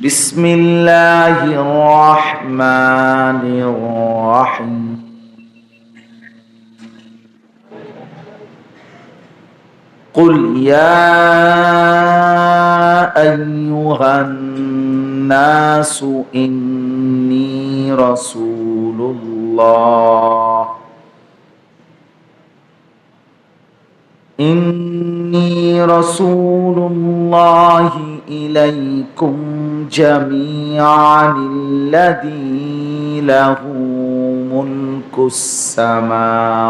بسم الله الرحمن الرحيم. قل يا أيها الناس إني رسول الله. إني رسول الله إليكم جميعا الذي له ملك السماوات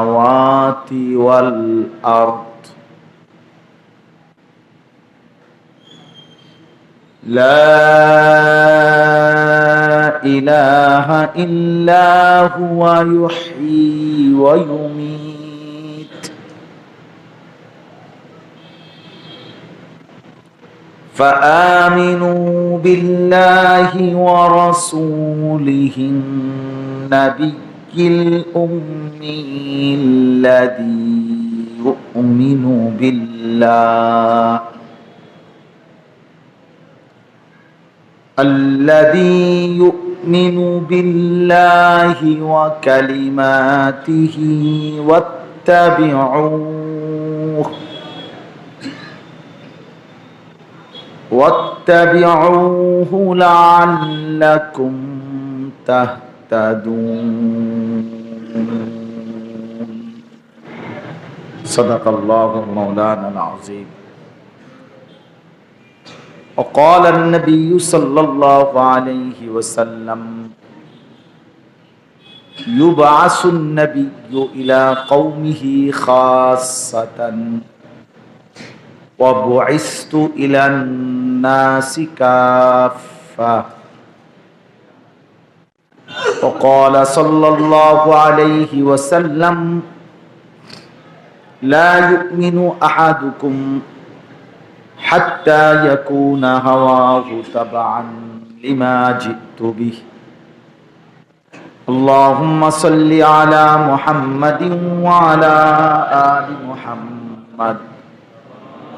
والأرض. لا إله إلا هو يحيي ويميت. فآمنوا بالله ورسوله النبي الأمي الذي يؤمن بالله الذي يؤمن بالله وكلماته واتبعوه واتبعوه لعلكم تهتدون. صدق الله مولانا العظيم. وقال النبي صلى الله عليه وسلم يبعث النبي إلى قومه خاصة. وبعثت إلى الناس كافة. وقال صلى الله عليه وسلم لا يؤمن أحدكم حتى يكون هواه تبعا لما جئت به. اللهم صل على محمد وعلى آل محمد.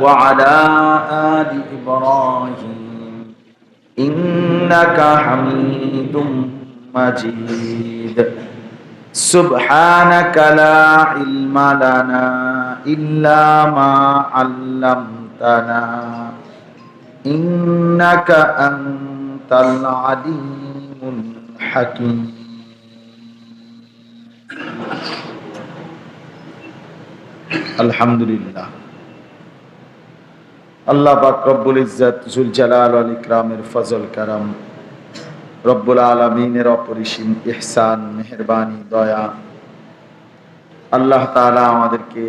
وعلى آل إبراهيم إنك حميد مجيد سبحانك لا علم لنا إلا ما علمتنا إنك أنت العليم الحكيم الحمد لله আল্লাহ পাক রব্বুল ইজ্জত, জুল জালাল ওয়াল ইকরামের ফজল কারাম। রব্বুল আলমিনের অপরিসীম ইহসান, মেহরবানি, দয়া। আল্লাহ তাআলা আমাদেরকে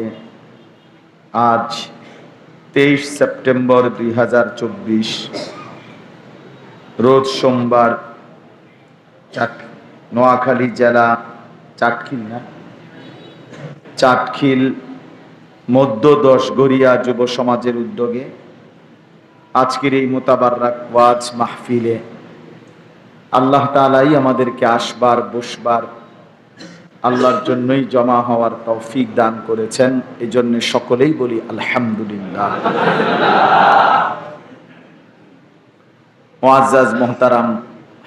আজ তেইশ সেপ্টেম্বর দুই হাজার চব্বিশ, রোজ সোমবার চাট নোয়াখালী জেলা চাটখিল না? চাটখিল মধ্য দশগড়িয়া যুব সমাজের উদ্যোগে আজকের এই মোতাবাররাক ওয়াজ মাহফিলে আল্লাহ তালাই আমাদেরকে আসবার, বসবার, আল্লাহর জন্যই জমা হওয়ার তৌফিক দান করেছেন। এই জন্য সকলেই বলি আলহামদুলিল্লাহ। মোয়াজ্জাজ মোহতারাম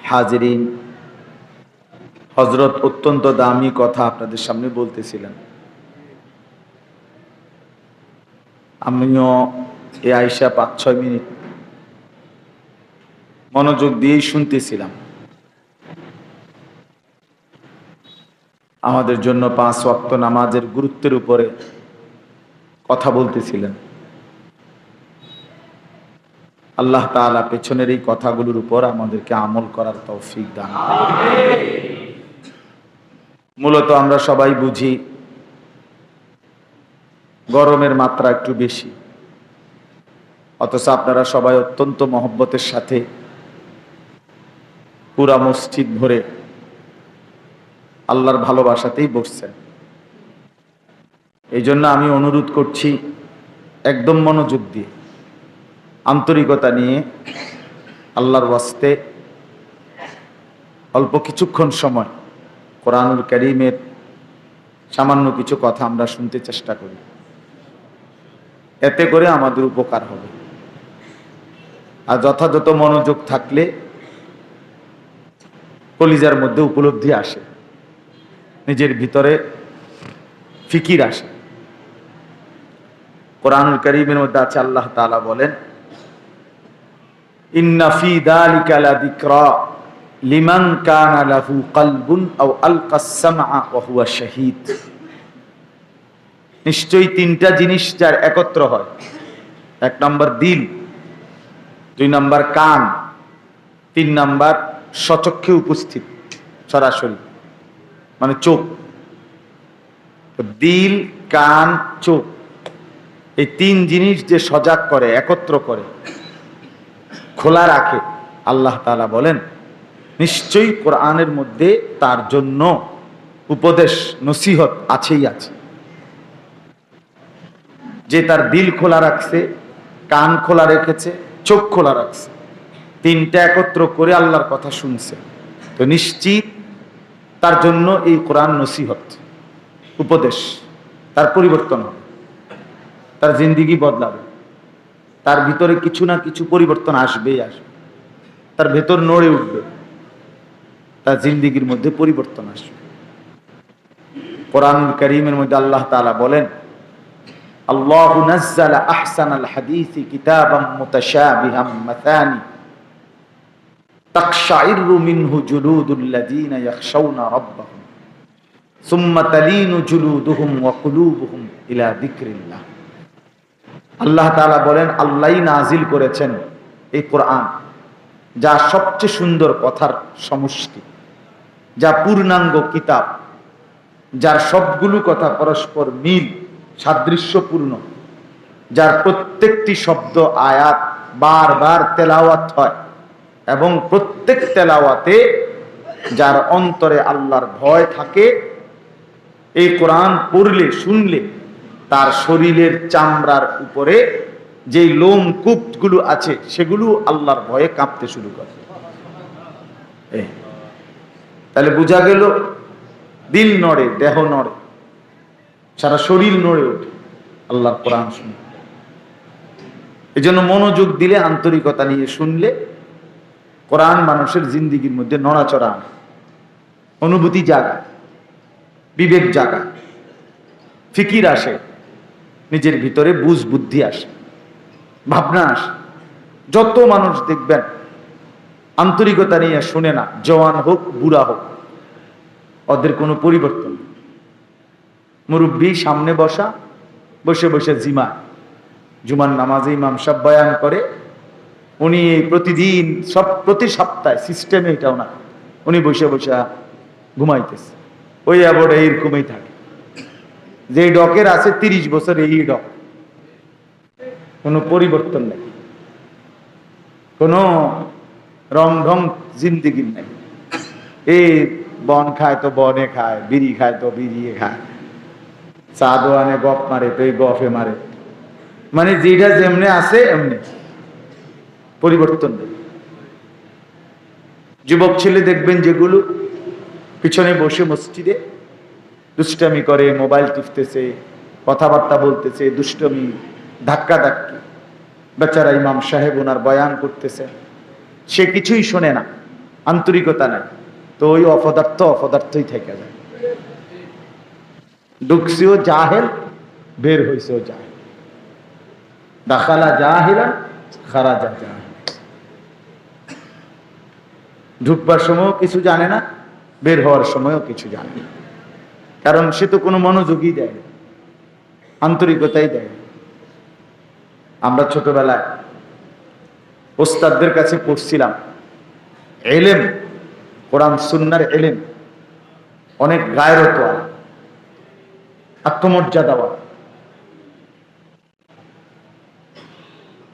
হাজরিন হজরত অত্যন্ত দামি কথা আপনাদের সামনে বলতেছিলেন আমিও এ আইসা পাঁচ ছয় মিনিট মনোযোগ দিয়েই শুনতেছিলাম। আমাদের জন্য পাঁচ ওয়াক্ত নামাজের গুরুত্বের উপরে কথা বলতেছিলেন। আল্লাহ তাআলা পেছনের এই কথাগুলোর উপর আমাদেরকে আমল করার তৌফিক দান মূলত আমরা সবাই বুঝি, গরমের মাত্রা একটু বেশি। অথচ আপনারা সবাই অত্যন্ত মহব্বতের সাথে পুরা মসজিদ ভরে আল্লাহর ভালোবাসাতেই বসছেন। এই জন্য আমি অনুরোধ করছি একদম মনোযোগ দিয়ে, আন্তরিকতা নিয়ে আল্লাহর ওয়াস্তে অল্প কিছুক্ষণ সময় কোরআনুল করিমের সামান্য কিছু কথা আমরা শুনতে চেষ্টা করি। এতে করে আমাদের উপকার হবে। আর যথাযথ মনোযোগ থাকলে কলিজার মধ্যে উপলব্ধি আসে। নিজের ভিতরে ফিকির আসে। কোরআনুল করিমের মধ্যে আছে, আল্লাহ তাআলা বলেন নিশ্চয়ই তিনটা জিনিস যার একত্র হয়। এক নম্বর দিল, দুই নম্বর কান, তিন নাম্বার সচক্ষে উপস্থিত, সরাসরি। মানে চোখ। দিল, কান, চোখ। এই তিন জিনিস যে সজাগ করে, একত্র করে, খোলা রাখে, আল্লাহ তাআলা বলেন, নিশ্চয়ই কোরআনের মধ্যে তার জন্য উপদেশ, নসিহত আছেই আছে। যে তার দিল খোলা রাখছে, কান খোলা রেখেছে, চোখ খোলা রাখছে। তিনটা একত্র করে আল্লাহর কথা শুনছে। তো নিশ্চিত তার জন্য এই কোরআন নসিহত, উপদেশ, তার পরিবর্তন হবে, তার জিন্দিগি বদলাবে, তার ভিতরে কিছু না কিছু পরিবর্তন আসবেই আসবে, তার ভেতর নড়ে উঠবে, তার জিন্দিগির মধ্যে পরিবর্তন আসবে। কোরআন করিমের মধ্যে আল্লাহ তাআলা বলেন, আল্লাহ আহসান আল হাদিস কিতাবাম মুতাশাবিহাম মাথানি আল্লাহ বলেন নাজিল করেছেন এই কোরআন, যা সবচেয়ে সুন্দর কথার সমষ্টি, যা পূর্ণাঙ্গ কিতাব, যার সবগুলো কথা পরস্পর মিল, সাদৃশ্যপূর্ণ, যার প্রত্যেকটি শব্দ, আয়াত বারবার তেলাওয়াত হয়। এবং প্রত্যেক তেলাওয়াতে যার অন্তরে আল্লাহর ভয় থাকে, এই কোরআন পড়লে, শুনলে, তার শরীরের চামড়ার উপরে যে লোম কূপগুলো আছে, সেগুলো আল্লাহর ভয়ে কাঁপতে শুরু করে। তাহলে বোঝা গেল, দিল নড়ে, দেহ নড়ে, সারা শরীর নড়ে ওঠে আল্লাহর কোরআন শুনে। এই জন্য মনোযোগ দিলে, আন্তরিকতা নিয়ে শুনলে কোরআন মানুষের জিন্দিগির মধ্যে নড়াচড়া আনে। অনুভূতি জাগা, বিবেক জাগা। ফিকির আসে, নিজের ভিতরে বুঝ বুদ্ধি আসে, ভাবনা আসে। যত মানুষ দেখবেন, আন্তরিকতা নিয়ে শুনে না, জওয়ান হোক, বুড়া হোক, ওদের কোনো পরিবর্তন। মুরব্বী সামনে বসা, বসে বসে জিমা। জুমার নামাজে ইমাম সাহেব বয়ান করে উনি প্রতিদিন সব, প্রতি সপ্তাহে সিস্টেমে এটাও না উনি বসে বসে ঘুমাইতেছে। ওই অ্যাবোর্ড এইরকমই থাকে। যে ডকের আছে তিরিশ বছর এই ডক। কোনো পরিবর্তন নেই। কোনো রং ঢং জিন্দিগির নেই। এই বন খায় তো বনে খায়, বিড়ি খায় তো বিড়িয়ে খায়। চা দোয়ানে গপ মারে, তো এই গফে মারে। মানে যেটা যেমনে আছে, এমনি। পরিবর্তন নেই। যুবক ছেলে দেখবেন যেগুলো পিছনে বসে মসজিদে দুষ্টামি করে, মোবাইল টিপতেছে, কথাবার্তা বলতেছে, দুষ্টমি ধাক্কা ধাক্কি বেচারা ইমাম সাহেব ওনার বয়ান করতেছে। সে কিছুই শোনে না, আন্তরিকতা নাই। তো ওই অপদার্থ অপদার্থই থেকে যায়। ঢুকছিও জাহেল, বের হয়েছেও জাহেল। দাখালা জাহিলা খারাজা জাহেল। ঢুকবার সময়ও কিছু জানে না, বের হওয়ার সময়ও কিছু জানে না। কারণ সে তো কোনো মনোযোগই দেয় আন্তরিকতাই দেয়। আমরা ছোটবেলায় ওস্তাদদের কাছে পড়ছিলাম, এলেম, কোরআন, সুন্নার এলেম, অনেক গায়রত আত্মমর্যাদাওয়ালা।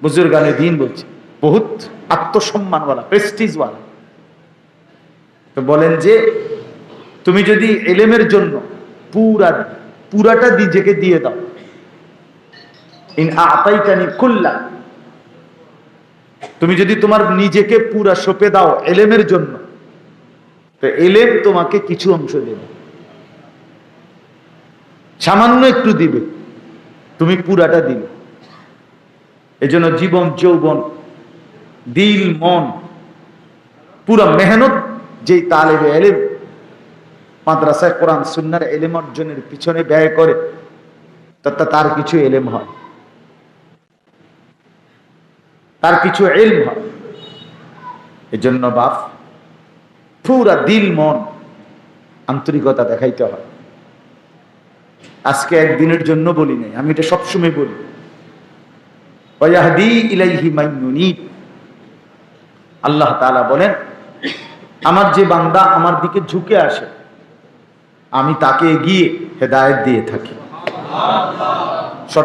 বুজুর্গানে দিন বলছে, বহুত আত্মসম্মানওয়ালা, প্রেস্টিজওয়ালা। তো বলেন যে তুমি যদি এলেমের জন্য পুরা, পুরাটা নিজেকে দিয়ে দাও। ইন আতাইতানি কুল্লা। তুমি যদি তোমার নিজেকে পুরা সপে দাও এলেমের জন্য, তো এলেম তোমাকে কিছু অংশ দেবে। সামান্য একটু দিবে। তুমি পুরাটা দিবে এজন্য জীবন, যৌবন, দিল, মন, পুরা মেহনত যেই তালেবে এলেম, মাদ্রাসায় কোরআন, সুন্নার এলেম অর্জনের পিছনে ব্যয় করে তথা তার কিছু এলেম হয়। তার কিছু এলম হয়। এজন্য বাপ, পুরা দিল, মন, আন্তরিকতা দেখাইতে হয়। আজকে একদিনের জন্য বলি নাই, আমি এটা সবসময় বলি। আল্লাহ তাআলা বলেন আমার যে বান্দা আমার দিকে ঝুঁকে আসে আমি তাকে এগিয়ে হেদায়ত দিয়ে থাকি।